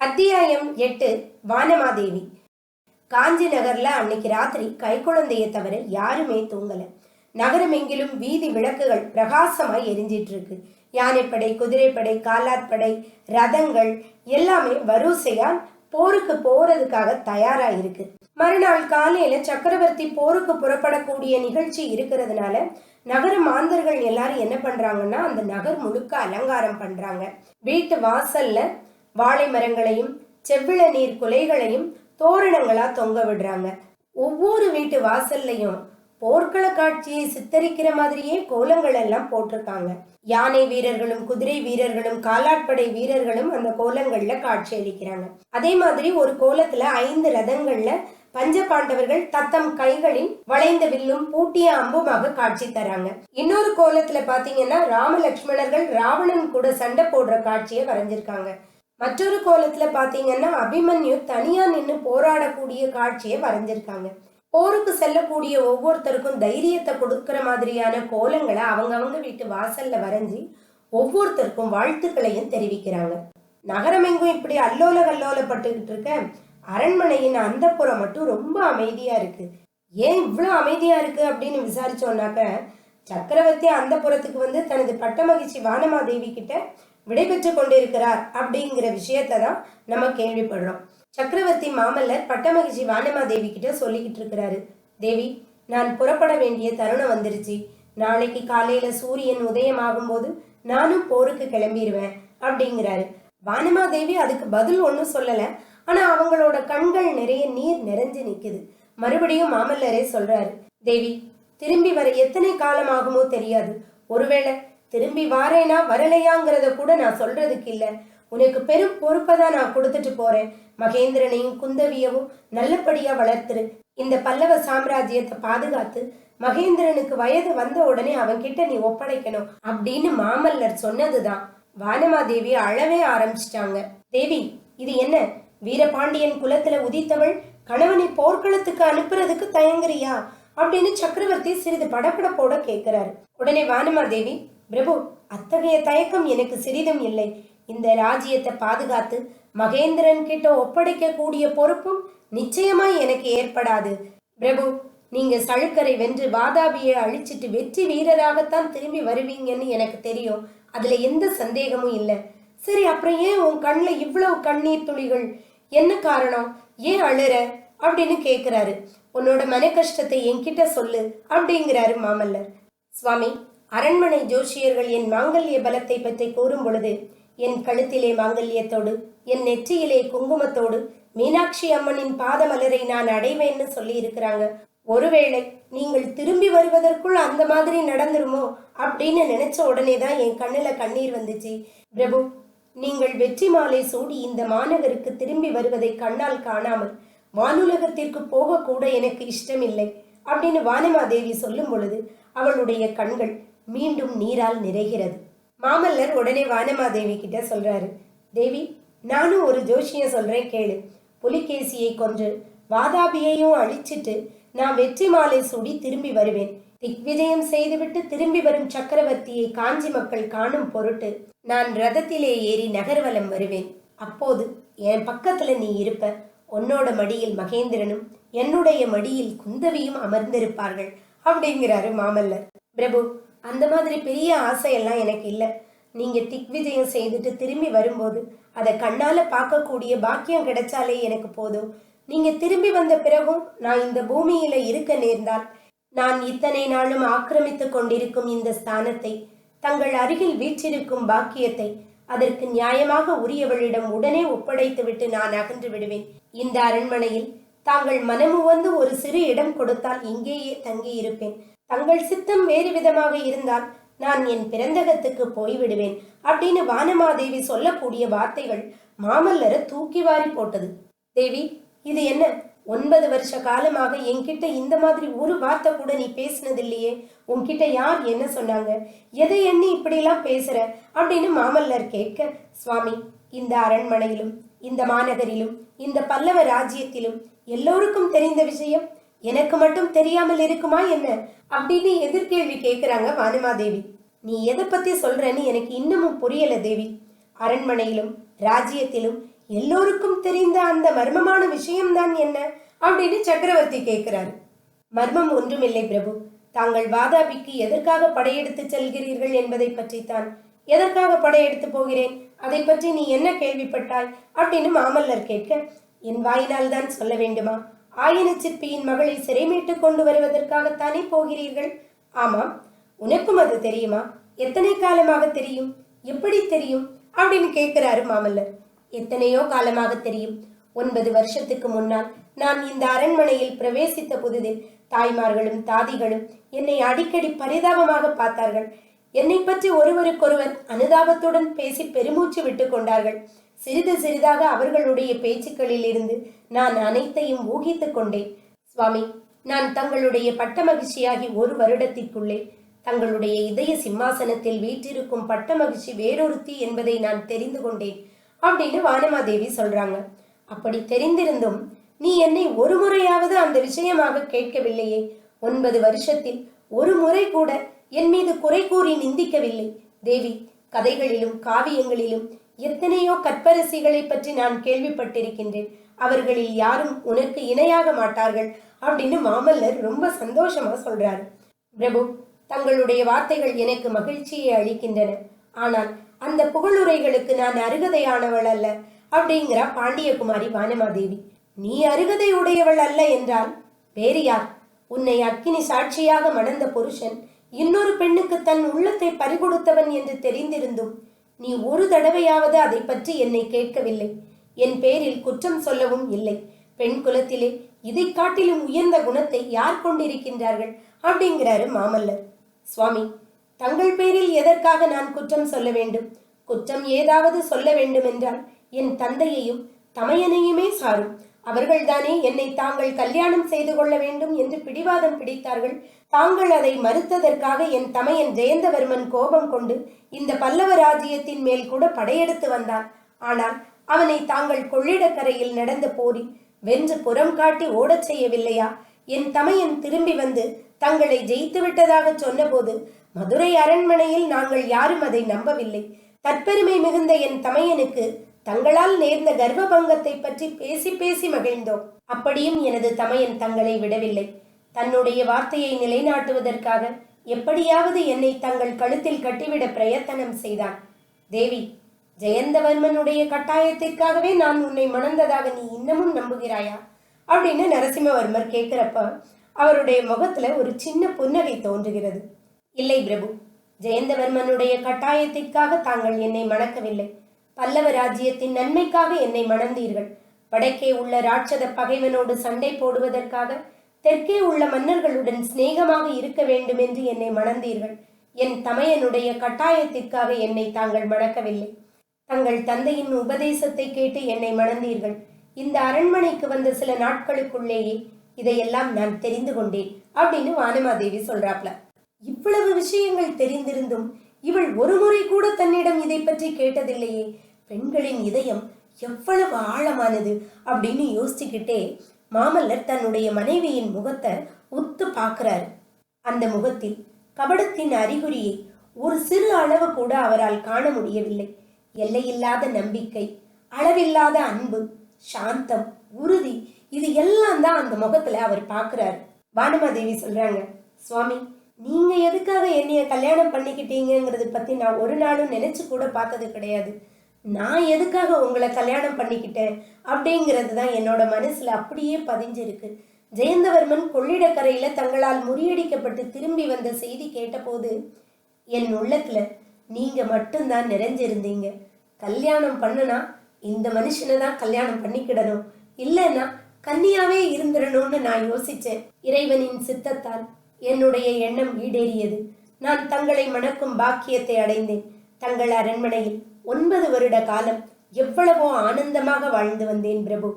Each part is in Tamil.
அத்தியாயம் எட்டு வானமாதேவி. காஞ்சி நகர்ல அன்னைக்கு ராத்திரி கைக்குழந்தையை தவிர யாருமே தூங்கல. நகரம் எங்கிலும் வீதி விளக்குகள் பிரகாசமாய் எரிஞ்சிட்டு இருக்கு யானைப்படை குதிரைப்படை காலாட்படை ரதங்கள் எல்லாமே வரிசையா போருக்கு போறதுக்காக தயாரா இருக்கு மறுநாள் காலையில சக்கரவர்த்தி போருக்கு புறப்படக்கூடிய நிகழ்ச்சி இருக்கிறதுனால நகர மாந்தர்கள் எல்லாரும் என்ன பண்றாங்கன்னா அந்த நகர் முழுக்க அலங்காரம் பண்றாங்க. வீட்டு வாசல்ல வாழை மரங்களையும் செவ்விள நீர் குலைகளையும் தோரணங்களா தொங்க விடுறாங்க. ஒவ்வொரு வீட்டு வாசல்லையும் போர்க்கள காட்சியை சித்தரிக்கிற மாதிரியே கோலங்கள் எல்லாம் போட்டிருக்காங்க. யானை வீரர்களும் குதிரை வீரர்களும் காலாட்படை வீரர்களும் அந்த கோலங்கள்ல காட்சி அளிக்கிறாங்க. அதே மாதிரி ஒரு கோலத்துல ஐந்து ரதங்கள்ல பஞ்ச பாண்டவர்கள் தத்தம் கைகளின் வளைந்த வில்லும் பூட்டிய அம்புமாக காட்சி தராங்க. இன்னொரு கோலத்துல பாத்தீங்கன்னா ராமலக்ஷ்மணர்கள் ராவணன் கூட சண்டை போடுற காட்சியை வரைஞ்சிருக்காங்க. மற்றொரு கோலத்துல பாத்தீங்கன்னா அபிமன்யு தனியா நின்று போராடக்கூடிய காட்சியை வரைஞ்சிருக்காங்க. போருக்கு செல்லக்கூடிய ஒவ்வொருத்தருக்கும் தைரியத்தை கொடுக்கிற மாதிரியான கோலங்களை அவங்கவங்க வீட்டு வாசல்ல வரைஞ்சி ஒவ்வொருத்தருக்கும் வாழ்த்துக்களையும் தெரிவிக்கிறாங்க. நகரமெங்கும் இப்படி அல்லோல கல்லோலப்பட்டுக்கிட்டு இருக்க அரண்மனையின் அந்தப்புறம் மட்டும் ரொம்ப அமைதியா இருக்கு. ஏன் இவ்வளோ அமைதியா இருக்கு அப்படின்னு விசாரிச்சோன்னாக்க சக்கரவர்த்தி அந்த புறத்துக்கு வந்து தனது பட்ட மகிழ்ச்சி வானமாதேவி கிட்ட விடைபெற்று கொண்டிருக்கிறார் அப்படிங்கிற விஷயத்தை தான் நம்ம கேள்விப்படுறோம். சக்கரவர்த்தி மாமல்லர் பட்டமகிழ்ச்சி வானமாதேவி கிட்ட சொல்லிக்கிட்டு இருக்கிறாரு. தேவி நான் புறப்பட வேண்டிய தருணம் வந்துருச்சு. நாளைக்கு காலையில சூரியன் உதயமாகும் போது நானும் போருக்கு கிளம்பிடுவேன் அப்படிங்கிறாரு. வானமாதேவி அதுக்கு பதில் ஒன்றும் சொல்லல. ஆனா அவங்களோட கண்கள் நிறைய நீர் நிறைஞ்சு நிக்குது. மறுபடியும் மாமல்லரே சொல்றாரு. தேவி திரும்பி வர எத்தனை காலம் ஆகுமோ தெரியாது. ஒருவேளை திரும்பி வாரேனா வரலையாங்கிறத கூட நான் சொல்றதுக்கு இல்ல. உனக்கு பெரும் பொறுப்பை தான் நான் கொடுத்துட்டு போறேன். மகேந்திரனையும் குந்தவியவும் நல்லபடியா வளர்த்துரு. இந்த பல்லவ சாம்ராஜ்யத்தை பாதுகாத்து மகேந்திரனுக்கு வயது வந்த உடனே அவன்கிட்ட நீ ஒப்படைக்கணும் அப்படின்னு மாமல்லர் சொன்னதுதான். வானமாதேவி அழவே ஆரம்பிச்சிட்டாங்க. தேவி இது என்ன? வீரபாண்டியன் குலத்துல உதித்தவள் கணவனை போர்க்களத்துக்கு அனுப்புறதுக்கு தயங்குறியா? அப்படின்னு சக்கரவர்த்தி சிறிது படப்படப்போட கேட்கிறாரு உடனே வானமாதேவி பிரபு அத்தகைய தயக்கம் எனக்கு சிறிதும் இல்லை. இந்த ராஜ்யத்தை பாதுகாத்து மகேந்திரன் கிட்ட ஒப்படைக்க கூடிய பொறுப்பும் நிச்சயமாய் எனக்கு ஏற்படாது. பிரபு நீங்க சழுக்கரை வென்று வாதாபியை அழிச்சிட்டு வெற்றி வீரராகத்தான் திரும்பி வருவீங்கன்னு எனக்கு தெரியும். அதுல எந்த சந்தேகமும் இல்லை. சரி அப்புறம் ஏன் உன் கண்ணில் இவ்வளவு கண்ணீர் துளிகள்? என்ன காரணம்? ஏன் அழுற? அப்படின்னு கேட்குறாரு உன்னோட மன கஷ்டத்தை என்கிட்ட சொல்லு அப்படிங்கிறாரு மாமல்லர். சுவாமி அரண்மனை ஜோஷியர்கள் என் மாங்கல்ய பலத்தை பற்றி கூறும் பொழுது என் கழுத்திலே மாங்கல்யத்தோடு என் நெற்றியிலே குங்குமத்தோடு மீனாட்சி அம்மனின் பாதமலரை நான் அடைவேன்னு சொல்லி இருக்கிறாங்க ஒருவேளை நீங்கள் திரும்பி வருவதற்குள் அந்த மாதிரி நடந்துருமோ அப்படின்னு நினைச்ச உடனே தான் என் கண்ணுல கண்ணீர் வந்துச்சு. பிரபு நீங்கள் வெற்றி மாலை சூடி இந்த மாநகருக்கு திரும்பி வருவதை கண்ணால் காணாமல் வானுலகத்திற்கு போகக்கூட எனக்கு இஷ்டமில்லை அப்படின்னு வானமாதேவி சொல்லும் பொழுது அவளுடைய கண்கள் மீண்டும் நீரால் நிறைகிறது. மாமல்லர் உடனே வானமாதேவி கிட்ட சொல்றாரு தேவி நானும் ஒரு ஜோஷியம் சொல்றேன் கேளு. புலிகேசியை கொன்று வாதாபியையும் அழிச்சிட்டு நான் வெற்றி மாலை சூடி திரும்பி வருவேன். திக்விஜயம் செய்துவிட்டு திரும்பி வரும் சக்கரவர்த்தியை காஞ்சி மக்கள் காணும் பொருட்டு நான் ரதத்திலே ஏறி நகர்வலம் வருவேன். அப்போது என் பக்கத்துல நீ இருப்ப. உன்னோட மடியில் மகேந்திரனும் என்னுடைய மடியில் குந்தவியும் அமர்ந்திருப்பார்கள் அப்படிங்கிறாரு மாமல்லர். பிரபு அந்த மாதிரி பெரிய ஆசையெல்லாம் எனக்கு இல்லை. நீங்க திக்விஜயம் செய்துட்டு திரும்பி வரும்போது அதை கண்ணால பார்க்கக்கூடிய பாக்கியம் கிடைச்சாலே எனக்கு போதும். நீங்க திரும்பி வந்த பிறகும் நான் இந்த பூமியில இருக்க நேர்ந்தால் நான் இத்தனை நாளும் ஆக்கிரமித்து கொண்டிருக்கும் இந்த ஸ்தானத்தை தங்கள் அருகில் வீற்றிருக்கும் பாக்கியத்தை அதற்கு நியாயமாக உரியவளிடம் உடனே ஒப்படைத்துவிட்டு நான் அகன்று விடுவேன். இந்த அரண்மனையில் தாங்கள் மனமுவந்து ஒரு சிறு இடம் கொடுத்தால் இங்கேயே தங்கி இருப்பேன் தங்கள் சித்தம் வேறு விதமாக இருந்தால் நான் என் பிறந்தகத்துக்கு போய்விடுவேன் அப்படின்னு வானமாதேவி சொல்லக்கூடிய வார்த்தைகள் மாமல்லரை தூக்கி வாரி போட்டது. தேவி இது என்ன? ஒன்பது வருஷ காலமாக என்கிட்ட இந்த மாதிரி ஒரு வார்த்தை கூட நீ பேசினதில்லையே. உன்கிட்ட யார் என்ன சொன்னாங்க? எதை எண்ணி இப்படிலாம் பேசுற? அப்படின்னு மாமல்லர் கேட்க சுவாமி இந்த அரண்மனையிலும் இந்த மாநகரிலும் இந்த பல்லவ ராஜ்யத்திலும் எல்லோருக்கும் தெரிந்த விஷயம் எனக்கு மட்டும் தெரியாமல் இருக்குமா என்ன? அப்படின்னு எதிர்கேள்வி கேட்குறாங்க வானமாதேவி. நீ எதை பத்தி சொல்றன்னு எனக்கு இன்னமும் புரியல தேவி. அரண்மனையிலும் ராஜ்யத்திலும் எல்லோருக்கும் தெரிந்த அந்த மர்மமான விஷயம்தான் என்ன? அப்படின்னு சக்கரவர்த்தி கேட்கிறாரு. மர்மம் ஒன்றுமில்லை பிரபு. தாங்கள் வாதாபிக்கு எதற்காக படையெடுத்து செல்கிறீர்கள் என்பதை பற்றித்தான். எதற்காக படையெடுத்து போகிறேன்? அதை பற்றி நீ என்ன கேள்விப்பட்டாய்? அப்படின்னு மாமல்லர் கேட்க என் வாயினால் தான் சொல்ல வேண்டுமா? ஆயின சிற்பியின் மகளை சிறைமீட்டு கொண்டு வருவதற்காகத்தானே போகிறீர்கள்? ஆமாம். உனக்கும் அது தெரியுமா? எத்தனை காலமாக தெரியும்? எப்படி தெரியும்? அப்படின்னு கேட்கிறாரு மாமல்லர். எத்தனையோ காலமாக தெரியும். ஒன்பது வருஷத்துக்கு முன்னால் நான் இந்த அரண்மனையில் பிரவேசித்த புதிதில் தாய்மார்களும் தாதிகளும் என்னை அடிக்கடி பரிதாபமாக பார்த்தார்கள். என்னை பற்றி ஒருவருக்கொருவர் அனுதாபத்துடன் பேசி பெருமூச்சு விட்டு கொண்டார்கள். சிறிது சிறிதாக அவர்களுடைய பேச்சுக்களில் இருந்து நான் அனைத்தையும் ஊகித்துக் கொண்டேன். சுவாமி நான் தங்களுடைய பட்ட மகிழ்ச்சியாகி ஒரு வருடத்திற்குள்ளே தங்களுடைய இதய சிம்மாசனத்தில் வீற்றிருக்கும் பட்ட மகிழ்ச்சி வேறொருத்தி என்பதை நான் தெரிந்து கொண்டேன் அப்படின்னு வானமாதேவி சொல்றாங்க. அப்படி தெரிந்திருந்தும் நீ என்னை ஒரு முறையாவது அந்த விஷயமாக கேட்கவில்லையே. ஒன்பது வருஷத்தில் ஒரு முறை கூட என் மீது குறை கூறி நிந்திக்கவில்லை. தேவி கதைகளிலும் காவியங்களிலும் எத்தனையோ கற்பரசிகளை பற்றி நான் கேள்விப்பட்டிருக்கின்றேன். அவர்களில் யாரும் உனக்கு இணையாக மாட்டார்கள் அப்படின்னு மாமல்லர் ரொம்ப சந்தோஷமா சொல்றாரு. பிரபு தங்களுடைய வார்த்தைகள் எனக்கு மகிழ்ச்சியை அளிக்கின்றன. ஆனால் அந்த புகழுரைகளுக்கு நான் அருகதையானவள் அல்ல அப்படிங்கிறா பாண்டியகுமாரி வானமாதேவி. நீ அருகதை உடையவள் அல்ல என்றால் வேறு யார்? உன்னை அக்கினி சாட்சியாக மணந்த புருஷன் இன்னொரு பெண்ணுக்கு தன் உள்ளத்தை பறிகொடுத்தவன் என்று தெரிந்திருந்தும் நீ ஒரு தடவையாவது அதை பற்றி என்னை கேட்கவில்லை. என் பேரில் குற்றம் சொல்லவும் இல்லை. பெண் குலத்திலே இதை காட்டிலும் உயர்ந்த குணத்தை யார் கொண்டிருக்கின்றார்கள்? அப்படிங்கிறாரு மாமல்லர். சுவாமி தங்கள் பேரில் எதற்காக நான் குற்றம் சொல்ல வேண்டும்? குற்றம் ஏதாவது சொல்ல வேண்டுமென்றால் என் தந்தையையும் தமையனையுமே சாரும். அவர்கள்தானே என்னை தாங்கள் கல்யாணம் செய்து கொள்ள வேண்டும் என்று பிடிவாதம் பிடித்தார்கள். தாங்கள் அதை மறுத்ததற்காக என் தமையன் ஜெயந்தவர்மன் கோபம் கொண்டு இந்த பல்லவ ராஜ்யத்தின் மேல் கூட படையெடுத்து வந்தான். ஆனால் அவனை தாங்கள் கொள்ளிடக்கரையில் நடந்த போரில் வென்று புறம் காட்டி ஓடச் செய்யவில்லையா? என் தமையன் திரும்பி வந்து தங்களை ஜெயித்து விட்டதாக சொன்னபோது மதுரை அரண்மனையில் நாங்கள் யாரும் அதை நம்பவில்லை. தற்பெருமை மிகுந்த என் தமையனுக்கு தங்களால் நேர்ந்த கர்ப்பபங்கத்தை பற்றி பேசி பேசி மகிழ்ந்தோம். அப்படியும் எனது தமையன் தங்களை விடவில்லை. தன்னுடைய வார்த்தையை நிலைநாட்டுவதற்காக எப்படியாவது என்னை தங்கள் கழுத்தில் கட்டிவிட பிரயத்தனம் செய்தான். தேவி ஜெயந்தவர்மனுடைய கட்டாயத்திற்காகவே நான் உன்னை மணந்ததாக நீ இன்னமும் நம்புகிறாயா? அப்படின்னு நரசிம்மவர்மர் கேட்கிறப்ப அவருடைய முகத்துல ஒரு சின்ன புன்னகை தோன்றுகிறது. இல்லை பிரபு ஜெயந்தவர்மனுடைய கட்டாயத்திற்காக தாங்கள் என்னை மணக்கவில்லை. பல்லவ ராஜ்யத்தின் நன்மைக்காக என்னை மணந்தீர்கள். வடக்கே உள்ள ராட்சத பகைவனோடு சண்டை போடுவதற்காக தெற்கே உள்ள மன்னர்களுடன் சிநேகமாக இருக்க வேண்டும் என்று என்னை மணந்தீர்கள். என் தமையனுடைய கட்டாயத்திற்காக என்னை தாங்கள் மணக்கவில்லை. தங்கள் தந்தையின் உபதேசத்தை கேட்டு என்னை மணந்தீர்கள். இந்த அரண்மனைக்கு வந்த சில நாட்களுக்குள்ளேயே இதையெல்லாம் நான் தெரிந்து கொண்டேன் அப்படின்னு வானமாதேவி சொல்றாப்ல. இவ்வளவு விஷயங்கள் தெரிந்திருந்தும் இவள் ஒரு முறை கூட தன்னிடம் இதை பற்றி கேட்டதில்லையே. பெண்களின் இதயம் எவ்வளவு ஆழமானது அப்படின்னு யோசிச்சுக்கிட்டே மாமல்லர் தன்னுடைய மனைவியின் முகத்தை உத்து பார்க்கிறார். அந்த முகத்தில் கபடத்தின் அறிகுறியை ஒரு சிறு அளவு கூட அவரால் காண முடியவில்லை. எல்லையில்லாத நம்பிக்கை அளவில்லாத அன்பு சாந்தம் உறுதி இது எல்லாம் தான் அந்த முகத்துல அவர் பார்க்கிறார். வானமாதேவி சொல்றாங்க சுவாமி நீங்க எதுக்காக என்னைய கல்யாணம் பண்ணிக்கிட்டீங்கங்கிறத பத்தி நான் ஒரு நாளும் நினைச்சு கூட பார்த்தது கிடையாது. நான் எதுக்காக உங்களை கல்யாணம் பண்ணிக்கிட்டேன்? அப்படிங்கிறது தான் என்னோட மனசில் அப்படியே பதிஞ்சிருக்கு. ஜெயந்தவர்மன் கொள்ளிடக்கரையில் தங்களால் முறியடிக்கப்பட்டு திரும்பி வந்த செய்தி கேட்டபோது என் உள்ளத்தில் நீங்கள் மட்டும்தான் நிறைஞ்சிருந்தீங்க. கல்யாணம் பண்ணனா இந்த மனுஷனை தான் கல்யாணம் பண்ணிக்கிடணும். இல்லைன்னா கன்னியாவே இருந்துடணும்னு நான் யோசித்தேன் இறைவனின் சித்தத்தால் என்னுடைய எண்ணம் ஈடேறியது. நான் தங்களை மணக்கும் பாக்கியத்தை அடைந்தேன். தங்கள் அரண்மனையில் ஒன்பது வருட காலம் எவ்வளவோ ஆனந்தமாக வாழ்ந்து வந்தேன் பிரபு.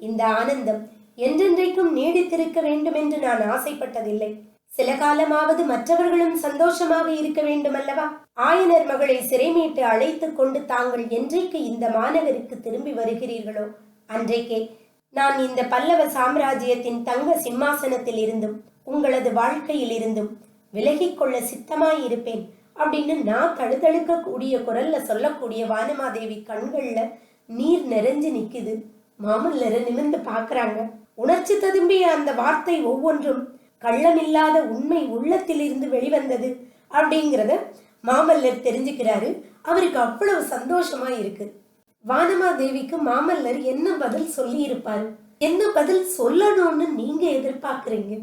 இந்த ஆனந்தம் என்றென்றைக்கும் நீடித்திருக்க வேண்டும் என்று நான் ஆசைப்பட்டதில்லை. சில காலமாவது மற்றவர்களும் சந்தோஷமாக இருக்க வேண்டும் அல்லவா ஆயனர் மகளை சிறைமீட்டு அழைத்து கொண்டு தாங்கள் என்றைக்கு இந்த மாநகருக்கு திரும்பி வருகிறீர்களோ? அன்றைக்கே நான் இந்த பல்லவ சாம்ராஜ்யத்தின் தங்க சிம்மாசனத்தில் இருந்தும் உங்களது வாழ்க்கையில் இருந்தும் விலகிக்கொள்ள சித்தமாயிருப்பேன். சித்தமாய் இருப்பேன் அப்படின்னு நான் தழுதழுக்க கூடிய குரல்ல சொல்லக்கூடிய வானமாதேவி கண்கள்ல நீர் நிறைஞ்சு நிக்குது. மாமல்லரை நிமிர்ந்து பாக்குறாங்க உணர்ச்சி ததும்பிய அந்த வார்த்தை ஒவ்வொன்றும் கள்ளமில்லாத உண்மை உள்ளத்திலிருந்து வெளிவந்தது அப்படிங்கிறத மாமல்லர் தெரிஞ்சுக்கிறாரு. அவருக்கு அவ்வளவு சந்தோஷமா இருக்கு. வானமாதேவிக்கு மாமல்லர் என்ன பதில் சொல்லி இருப்பாரு என்ன பதில் சொல்லணும்னு நீங்க எதிர்பார்க்கறீங்க?